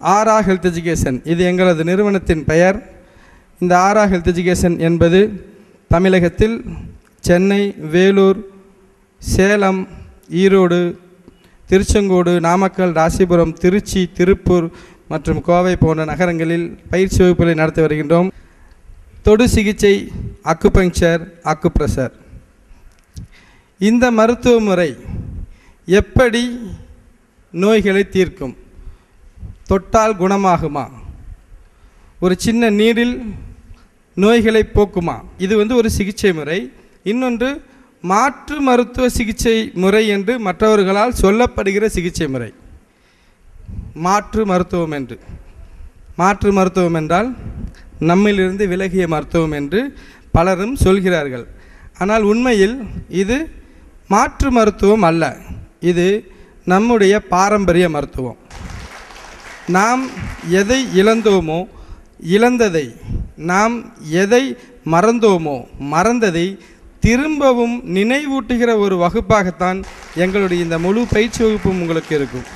ஆரா health education இது எங்களது நிறுவனத்தின் பெயர். இந்த ஆரா ஹெல்த் எஜுகேஷன் என்பது தமிழகத்தில் சென்னை வேலூர் சேலம் ஈரோடு திருச்செங்கோடு நாமக்கல் ராசிபுரம் திருச்சி திருப்பூர் மற்றும் கோவை போன்ற நகரங்களில் பயிற்சி வகுப்புகளை நடத்தி வருகின்றோம். தொடு சிகிச்சை அக்குபங்க்சர் அக்குப்ரெஷர் இந்த மருத்துவ முறை எப்படி நோய்களை தீர்க்கும்? தொட்டால் குணமாகுமா? ஒரு சின்ன நீரில் நோய்களை போக்குமா? இது வந்து ஒரு சிகிச்சை முறை. இன்னொன்று மாற்று மருத்துவ சிகிச்சை முறை என்று மற்றவர்களால் சொல்லப்படுகிற சிகிச்சை முறை. மாற்று மருத்துவம் என்று. மாற்று மருத்துவம் என்றால் நம்மிலிருந்து விலகிய மருத்துவம் என்று பலரும் சொல்கிறார்கள். ஆனால் உண்மையில் இது மாற்று மருத்துவம் அல்ல. இது நம்முடைய பாரம்பரிய மருத்துவம். நாம் எதை இழந்தோமோ இழந்ததை நாம் எதை மறந்தோமோ மறந்ததை திரும்பவும் நினைவூட்டுகிற ஒரு வகுப்பாகத்தான் எங்களுடைய இந்த முழு பயிற்சி வகுப்பும் உங்களுக்கு இருக்கும்.